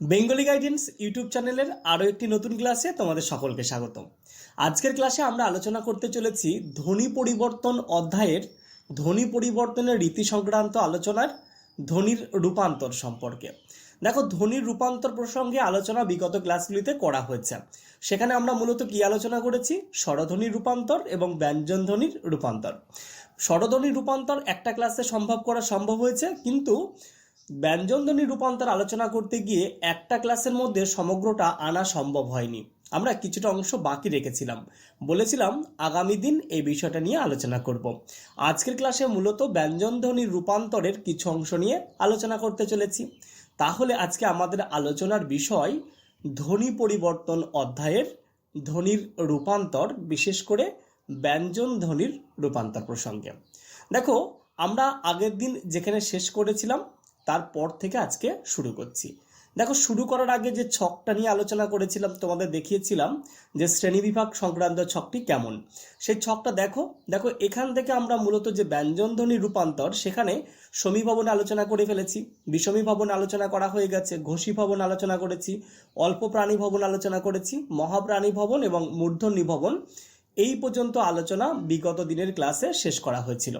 Bengali guidance YouTube চ্যানেলের আরও একটি নতুন ক্লাসে তোমাদের সকলকে স্বাগতম। আজকের ক্লাসে আমরা আলোচনা করতে চলেছি ধ্বনি পরিবর্তন অধ্যায়ের, ধ্বনি পরিবর্তনের রীতি সংক্রান্ত আলোচনার ধ্বনির রূপান্তর সম্পর্কে। দেখো, ধ্বনির রূপান্তর প্রসঙ্গে আলোচনা বিগত ক্লাসগুলিতে করা হয়েছে। সেখানে আমরা মূলত কি আলোচনা করেছি? স্বরধ্বনির রূপান্তর এবং ব্যঞ্জন ধ্বনির রূপান্তর। স্বরধ্বনির রূপান্তর একটা ক্লাসে সম্ভব করা সম্ভব হয়েছে, কিন্তু ব্যঞ্জনধ্বনি রূপান্তর আলোচনা করতে গিয়ে একটা ক্লাসের মধ্যে সমগ্রটা আনা সম্ভব হয়নি। আমরা কিছুটা অংশ বাকি রেখেছিলাম। বলেছিলাম আগামী দিন এই বিষয়টা নিয়ে আলোচনা করব। আজকের ক্লাসে মূলত ব্যঞ্জনধ্বনির রূপান্তরের কিছু অংশ নিয়ে আলোচনা করতে চলেছি। তাহলে আজকে আমাদের আলোচনার বিষয় ধ্বনি পরিবর্তন অধ্যায়ের ধ্বনির রূপান্তর, বিশেষ করে ব্যঞ্জন ধ্বনির রূপান্তর প্রসঙ্গে। দেখো, আমরা আগের দিন যেখানে শেষ করেছিলাম তারপর থেকে আজকে শুরু করছি। দেখো, শুরু করার আগে যে ছকটা নিয়ে আলোচনা করেছিলাম, তোমাদের দেখিয়েছিলাম যে শ্রেণীবিভাগ সংক্রান্ত ছকটি কেমন। সেই ছকটা দেখো দেখো, এখান থেকে আমরা মূলত যে ব্যঞ্জনধ্বনি রূপান্তর, সেখানে সমীভবন আলোচনা করে ফেলেছি। বিষমী ভবন আলোচনা করা হয়ে গেছে, ঘোষী ভবন আলোচনা করেছি, অল্প প্রাণী ভবন আলোচনা করেছি, মহাপ্রাণী ভবন এবং মূর্ধন্য ভবন। এই পর্যন্ত আলোচনা বিগত দিনের ক্লাসে শেষ করা হয়েছিল।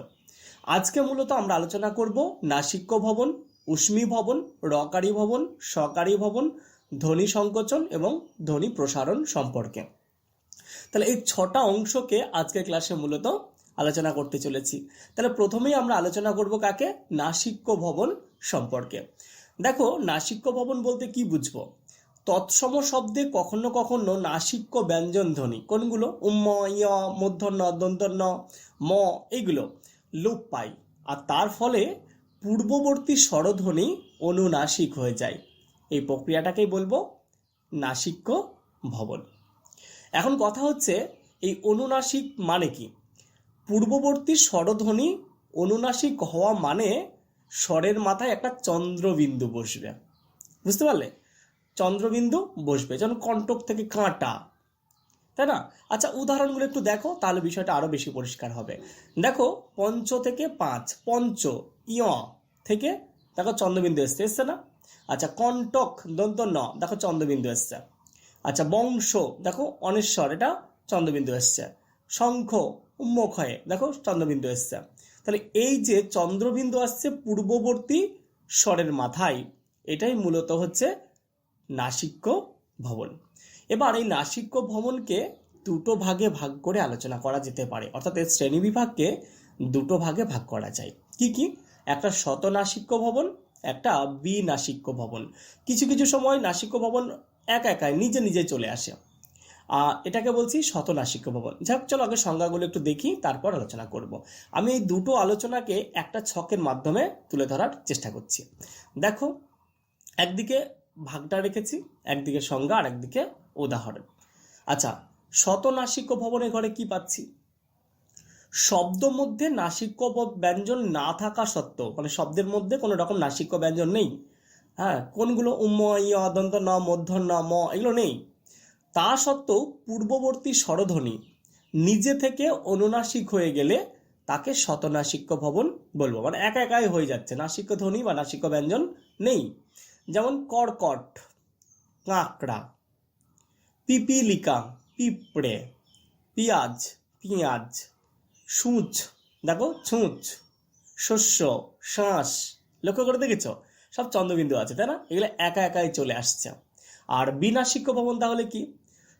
আজকে মূলত আমরা আলোচনা করব নাসিক্য ভবন উষ্মী ভবন, রকারি ভবন, সকারি ভবন, ধ্বনি সংকোচন এবং ধ্বনি প্রসারণ সম্পর্কে। তাহলে এই ছটা অংশকে আজকের ক্লাসে মূলত আলোচনা করতে চলেছি। তাহলে প্রথমেই আমরা আলোচনা করব কাকে? নাসিক্য ভবন সম্পর্কে। দেখো, নাসিক্য ভবন বলতে কি বুঝব? তৎসম শব্দে কখনো কখনো নাসিক্য ব্যঞ্জন ধ্বনি। কোনগুলো? উম্ম ইয় মূর্ধন্য দন্তন্য ম এইগুলো লোপ পায়। আর তার ফলে পূর্ববর্তী স্বরধ্বনি অনুনাসিক হয়ে যায়। এই প্রক্রিয়াটাকেই বলব নাসিক্য ভবন। এখন কথা হচ্ছে, এই অনুনাসিক মানে কি? পূর্ববর্তী স্বরধ্বনি অনুনাসিক হওয়া মানে স্বরের মাথায় একটা চন্দ্রবিন্দু বসবে। বুঝতে পারলে? চন্দ্রবিন্দু বসবে যেমন কণ্টক থেকে কাঁটা তাই না? আচ্ছা উদাহরণগুলো একটু দেখো, তাহলে বিষয়টা আরও বেশি পরিষ্কার হবে। দেখো, পঞ্চ থেকে পাঁচ, পঞ্চ ইয় থেকে, দেখো চন্দ্রবিন্দু এসছে এসছে না? আচ্ছা কণ্টক দন্ত ন দেখো চন্দ্রবিন্দু এসছে। আচ্ছা বংশ, দেখো অনেশ্বর, এটা চন্দ্রবিন্দু এসছে। শঙ্খ উম্মক্ষয়ে দেখো চন্দ্রবিন্দু এসছে। তাহলে এই যে চন্দ্রবিন্দু আসছে পূর্ববর্তী স্বরের মাথায়, এটাই মূলত হচ্ছে নাসিক্য ভবন। এবার এই নাসিক্য ভবনকে দুটো ভাগে ভাগ করে আলোচনা করা যেতে পারে। অর্থাৎ এর শ্রেণি বিভাগকে দুটো ভাগে ভাগ করা যায়। কি কি? একটা শত নাসিক্য ভবন, একটা বি নাসিক্য ভবন। কিছু কিছু সময় নাসিক্য ভবন একা একাই, নিজে নিজে চলে আসে। এটাকে বলছি শত নাসিক্য ভবন। যাক, চলো আগে সংজ্ঞাগুলো একটু দেখি, তারপর আলোচনা করব। আমি এই দুটো আলোচনাকে একটা ছকের মাধ্যমে তুলে ধরার চেষ্টা করছি। দেখো, একদিকে ভাগটা রেখেছি, একদিকে সংজ্ঞা আর একদিকে উদাহরণ। আচ্ছা শত নাসিক্য ভবনের ঘরে কি পাচ্ছি? শব্দ মধ্যে নাসিক্য ব্যঞ্জন না থাকা সত্ত্বেও মানে শব্দের মধ্যে কোনো রকম নাসিক্য ব্যঞ্জন নেই। হ্যাঁ কোনগুলো উম ইয়, দন্ত, ন, মধ্য, ন, ম, এগুলো নেই। তা সত্ত্বেও পূর্ববর্তী স্বরধ্বনি নিজে থেকে অনুনাসিক হয়ে গেলে তাকে শতনাসিক্য ভবন বলব। মানে একা একাই হয়ে যাচ্ছে, নাসিক্য ধ্বনি বা নাসিক্য ব্যঞ্জন নেই। যেমন কর্কট, কাঁকড়া, পিপিলিকা, পিঁপড়ে, পিঁয়াজ পিঁয়াজ, সূচ, দেখো ছুঁচ, শস্য শ্বাস লক্ষ্য করে দেখেছ? সব চন্দ্রবিন্দু আছে, তাই না? এগুলো একা একাই চলে আসছে। আর বিনাসিক্য ভবন তাহলে কি?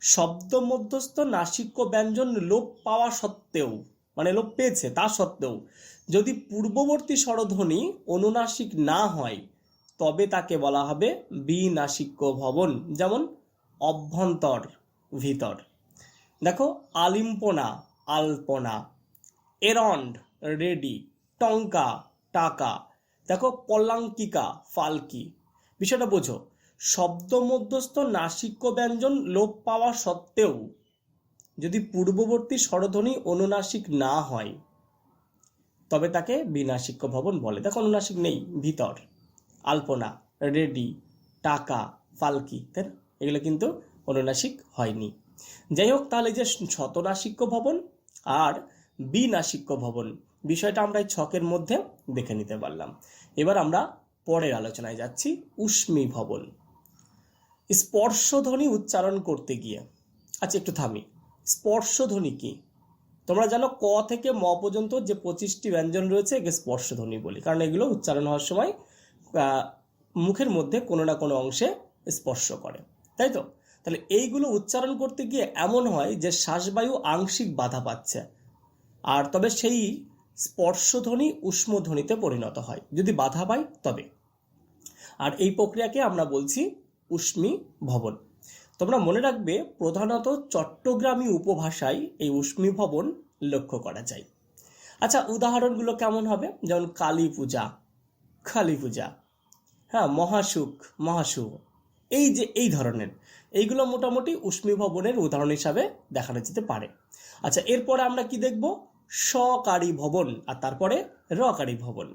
শব্দ মধ্যস্থ নাসিক্য ব্যঞ্জন লোপ পাওয়া সত্ত্বেও মানে লোপ পেয়েছে তা সত্ত্বেও, যদি পূর্ববর্তী স্বরধ্বনি অনুনাসিক না হয় তবে তাকে বলা হবে বিনাসিক্য ভবন, যেমন অভ্যন্তর ভিতর। দেখো, আলিম্পনা, আলপনা, এরন্ড, রেডি, টঙ্কা, টাকা, দেখো পল্লাঙ্কিকা ফালকি। বিষয়টা বোঝো, শব্দ মধ্যস্থ নাসিক্য ব্যঞ্জন লোপ পাওয়া সত্ত্বেও যদি পূর্ববর্তী স্বরধ্বনি অনুনাসিক না হয়, তবে তাকে বিনাসিক্য ভবন বলে। দেখো, অনুনাসিক নেই, ভিতর। আলপনা, রেডি, টাকা, ফালকি, তাই না? এগুলো কিন্তু অনুনাসিক হয়নি। যাই হোক, তাহলে যে শতনাসিক্য ভবন আর বিনাসিক্য ভবন, বিষয়টা আমরা এই ছকের মধ্যে দেখে নিতে পারলাম। এবার আমরা পরের আলোচনায় যাচ্ছি, উষ্মী ভবন। স্পর্শধ্বনি উচ্চারণ করতে গিয়ে। আচ্ছা একটু থামি। স্পর্শধ্বনি কি? তোমরা জানো, ক থেকে ম পর্যন্ত যে পঁচিশটি ব্যঞ্জন রয়েছে, একে স্পর্শধ্বনি বলি। কারণ এগুলো উচ্চারণ হওয়ার সময় মুখের মধ্যে কোনো না কোনো অংশে স্পর্শ করে, তাই তো? তাহলে এইগুলো উচ্চারণ করতে গিয়ে এমন হয় যে শ্বাসবায়ু আংশিক বাধা পাচ্ছে, আর তবে সেই স্পর্শধ্বনি উষ্মধ্বনিতে পরিণত হয়। যদি বাধা পায় তবে। আর এই প্রক্রিয়াকে আমরা বলছি উষ্মি ভবন। তোমরা মনে রাখবে প্রধানত চট্টগ্রামী উপভাষায় এই উষ্মি ভবন লক্ষ্য করা যায়। আচ্ছা উদাহরণগুলো কেমন হবে? যেমন কালী পূজা কালী পূজা। হ্যাঁ মহাসুখ, মহাশুভ। এই যে, এই ধরনের। এইগুলো মোটামুটি উষ্মী ভবনের উদাহরণ হিসাবে দেখানো যেতে পারে। আচ্ছা এরপরে আমরা কি দেখব? সকারী ভবন আর তারপরে রকারী ভবন।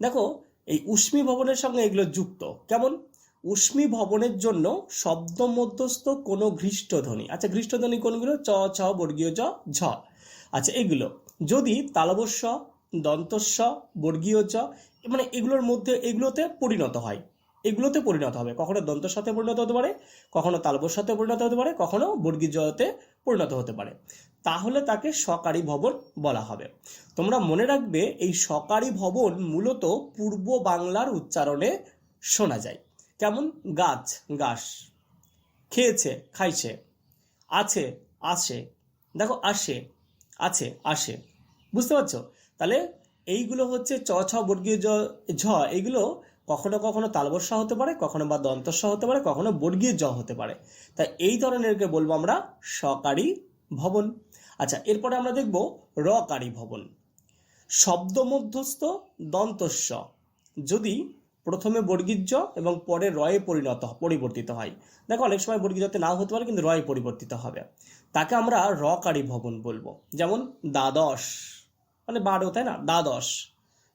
দেখো, এই উষ্মী ভবনের সঙ্গে এগুলো যুক্ত। কেমন? উষ্মী ভবনের জন্য শব্দ মধ্যস্থ কোনো ঘৃষ্টধ্বনি। আচ্ছা ঘৃষ্টধ্বনি কোনগুলো? চ, ছ, বর্গীয় জ, ঝ। আচ্ছা এগুলো। যদি তালবস্য দন্তস্ব বর্গীয় জ মানে এগুলোর মধ্যে, এগুলোতে পরিণত হয়। এগুলোতে পরিণত হবে। কখনো দন্তর সাথে পরিণত হতে পারে, কখনো তালবর সাথে পরিণত হতে পারে, কখনো বর্গীয় জতে পরিণত হতে পারে। তাহলে তাকে সকারী ভবন বলা হবে। তোমরা মনে রাখবে, এই সকারী ভবন মূলত পূর্ব বাংলার উচ্চারণে শোনা যায়। কেমন? গাছ গাছ খেয়েছে, খাইছে। আছে, আসে। দেখো, আসে। আছে, আসে। বুঝতে পারছ? তাহলে এইগুলো হচ্ছে চ, ছ, বর্গীয় জ, ঝ, এইগুলো কখনো কখনো তালবস্য হতে পারে, কখনো বা দন্তস্ব হতে পারে, কখনো বর্গীয় জ হতে পারে। তাই এই ধরনেরকে বলব আমরা সকারী ভবন। আচ্ছা এরপরে আমরা দেখব রকারী ভবন। শব্দ মধ্যস্থ দন্তস্ব যদি প্রথমে বর্গীর্য এবং পরে রয়ে পরিণত, পরিবর্তিত হয়। দেখো, অনেক সময় বর্গীজতে নাও হতে পারে, কিন্তু রয়ে পরিবর্তিত হবে। তাকে আমরা রকারী ভবন বলব। যেমন দ্বাদশ। মানে বারো, তাই না? দ্বাদশ।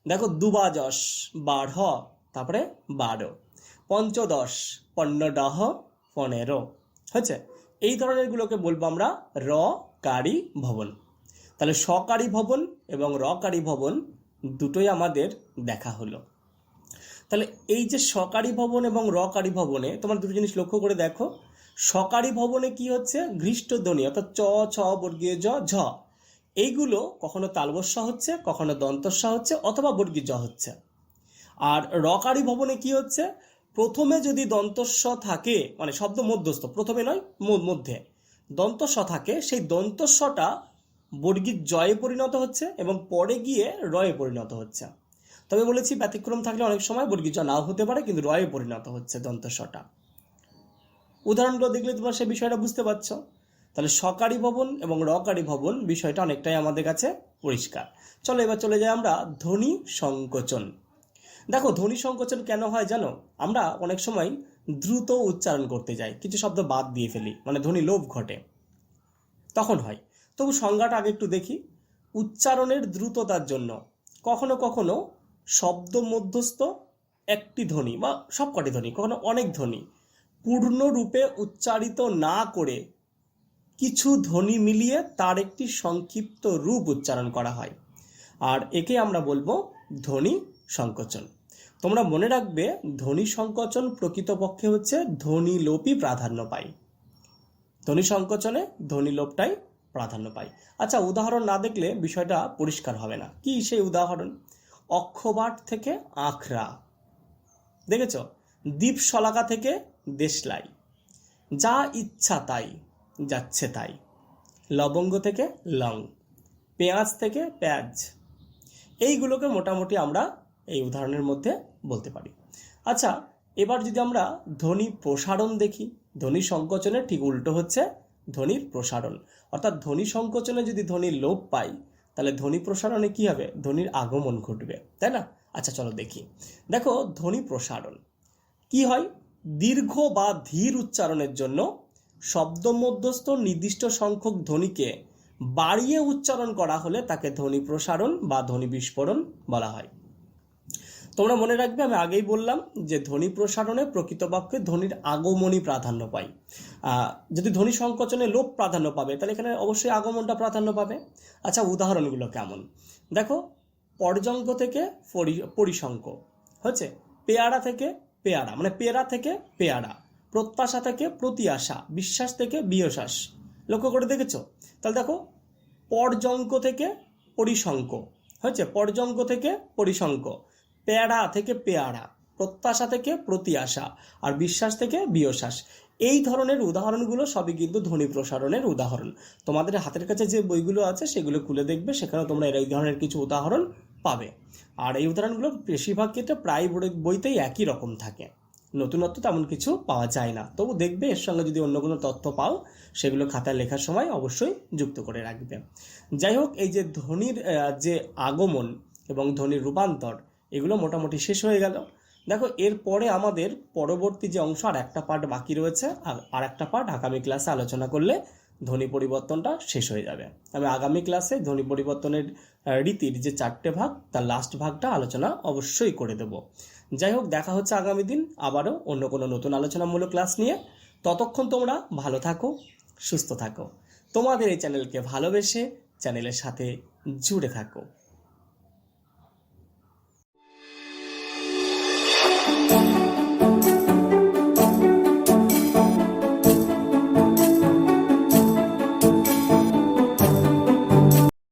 দেখো, দুবাজস বাঢ় তারপরে বারো। পঞ্চদশ পণ্যডহ পনেরো। হয়েছে? এই ধরনেরগুলোকে বলব আমরা র কারি ভবন। তাহলে সকারী ভবন এবং রকারী ভবন দুটোই আমাদের দেখা হলো। তাহলে এই যে সকারী ভবন এবং রকারী ভবনে, তোমার দুটো জিনিস লক্ষ্য করে দেখো। সকারী ভবনে কি হচ্ছে? ঘৃষ্টধ্বনি, অর্থাৎ চ, ছ বর্গীয় জ, ঝ। এইগুলো কখনো তালবস্য হচ্ছে, কখনো দন্তস্য হচ্ছে অথবা বর্গীয় জ হচ্ছে। আর রকারী ভবনে কি হচ্ছে? প্রথমে যদি দন্তস্ব থাকে মানে শব্দ মধ্যস্থ, প্রথমে নয় মধ্যে। দন্তস্ব থাকে, সেই দন্তস্বটা বর্গীর জয়ে পরিণত হচ্ছে এবং পরে গিয়ে রয়ে পরিণত হচ্ছে। তবে বলেছি ব্যতিক্রম থাকলে অনেক সময় বর্গীর জ নাও হতে পারে, কিন্তু রয়ে পরিণত হচ্ছে দন্তস্বটা উদাহরণগুলো দেখলে তোমরা সেই বিষয়টা বুঝতে পারছ। তাহলে সকারী ভবন এবং রকারী ভবন বিষয়টা অনেকটাই আমাদের কাছে পরিষ্কার। চলো এবার চলে যাই আমরা ধ্বনি সংকোচন। দেখো ধ্বনি সংকোচন কেন হয় জানো? আমরা অনেক সময় দ্রুত উচ্চারণ করতে যাই, কিছু শব্দ বাদ দিয়ে ফেলি মানে ধ্বনি লোভ ঘটে। তখন হয়। তবু সংজ্ঞাটা আগে একটু দেখি। উচ্চারণের দ্রুততার জন্য। কখনো কখনো শব্দ মধ্যস্থ একটি ধ্বনি বা সবকটি ধ্বনি, কখনো অনেক ধ্বনি, পূর্ণরূপে উচ্চারিত না করে কিছু ধ্বনি মিলিয়ে তার একটি সংক্ষিপ্ত রূপ উচ্চারণ করা হয়। আর একে আমরা বলব ধ্বনি সংকোচন। তোমরা মনে রাখবে, ধ্বনি সংকোচন প্রকৃতপক্ষে হচ্ছে ধ্বনি লোপই প্রাধান্য পায়। ধ্বনি সংকোচনে ধ্বনি লোপটাই প্রাধান্য পায়। আচ্ছা উদাহরণ না দেখলে বিষয়টা পরিষ্কার হবে না। কি সেই উদাহরণ? অক্ষবাট থেকে আখড়া। দেখেছ? দ্বীপশলাকা থেকে দেশলাই। যা ইচ্ছা তাই। যাচ্ছে তাই। লবঙ্গ থেকে লং, পেঁয়াজ থেকে পেঁয়াজ। এইগুলোকে মোটামুটি আমরা এই উদাহরণের মধ্যে বলতে পারি। আচ্ছা এবার যদি আমরা ধ্বনি প্রসারণ দেখি, ধ্বনি সংকোচনের ঠিক উল্টো হচ্ছে ধ্বনির প্রসারণ। অর্থাৎ ধ্বনি সংকোচনে যদি ধ্বনির লোপ পাই, তাহলে ধ্বনি প্রসারণে কি হবে? ধ্বনির আগমন ঘটবে, তাই না? আচ্ছা চলো দেখি। দেখো, ধ্বনি প্রসারণ। কি হয়? দীর্ঘ বা ধীর উচ্চারণের জন্য শব্দ মধ্যস্থ নির্দিষ্ট সংখ্যক ধ্বনিকে বাড়িয়ে উচ্চারণ করা হলে তাকে ধ্বনি প্রসারণ বা ধ্বনি বিস্ফোরণ বলা হয়। তোমরা মনে রাখবে, আমি আগেই বললাম যে ধ্বনি প্রসারণে প্রকৃতপক্ষে ধ্বনির আগমনই প্রাধান্য পায় যদি ধ্বনি সংকোচনে লোপ প্রাধান্য পাবে, তাহলে এখানে অবশ্যই আগমনটা প্রাধান্য পাবে। আচ্ছা উদাহরণগুলো কেমন? দেখো পর্যঙ্ক থেকে পরি- পরিসংক হচ্ছে পেয়ারা থেকে পেয়ারা মানে পেয়ারা থেকে পেয়ারা। প্রত্যাশা থেকে প্রতি আশা বিশ্বাস থেকে বিয়শ্বাস লক্ষ্য করে দেখেছ? তাহলে দেখো পর্যঙ্ক থেকে পরিসংক। হয়েছে? পর্যঙ্ক থেকে পরিসংক। পেয়ারা থেকে পেয়ারা। প্রত্যাশা থেকে প্রতি আশা আর বিশ্বাস থেকে বিয়শ্বাস এই ধরনের উদাহরণগুলো সবই কিন্তু ধ্বনি প্রসারণের উদাহরণ। তোমাদের হাতের কাছে যে বইগুলো আছে, সেগুলো খুলে দেখবে সেখানে তোমরা এই ধরনের কিছু উদাহরণ পাবে। আর এই উদাহরণগুলো বেশিরভাগ ক্ষেত্রে প্রায় বই- বইতেই একই রকম থাকে। নতুনত্ব তেমন কিছু পাওয়া যায় না। তবু দেখবে এর সঙ্গে যদি অন্য কোনো তথ্য পাও, সেগুলো খাতায় লেখার সময় অবশ্যই যুক্ত করে রাখবে। যাই হোক, এই যে ধ্বনির যে আগমন এবং ধ্বনির রূপান্তর, এগুলো মোটামুটি শেষ হয়ে গেল। দেখো, এরপরে আমাদের পরবর্তী যে অংশ, আর একটা পার্ট বাকি রয়েছে, আর একটা পার্ট আগামী ক্লাসে আলোচনা করলে ধ্বনি পরিবর্তনটা শেষ হয়ে যাবে। আমি আগামী ক্লাসে ধ্বনি পরিবর্তনের রীতির যে চারটে ভাগ, তার লাস্ট ভাগটা আলোচনা অবশ্যই করে দেব। যাই হোক, দেখা হচ্ছে আগামী দিন আবারও অন্য কোনো নতুন আলোচনামূলক ক্লাস নিয়ে। ততক্ষণ তোমরা ভালো থাকো, সুস্থ থাকো। তোমাদের এই চ্যানেলকে ভালোবেসে চ্যানেলের সাথে জুড়ে থাকো।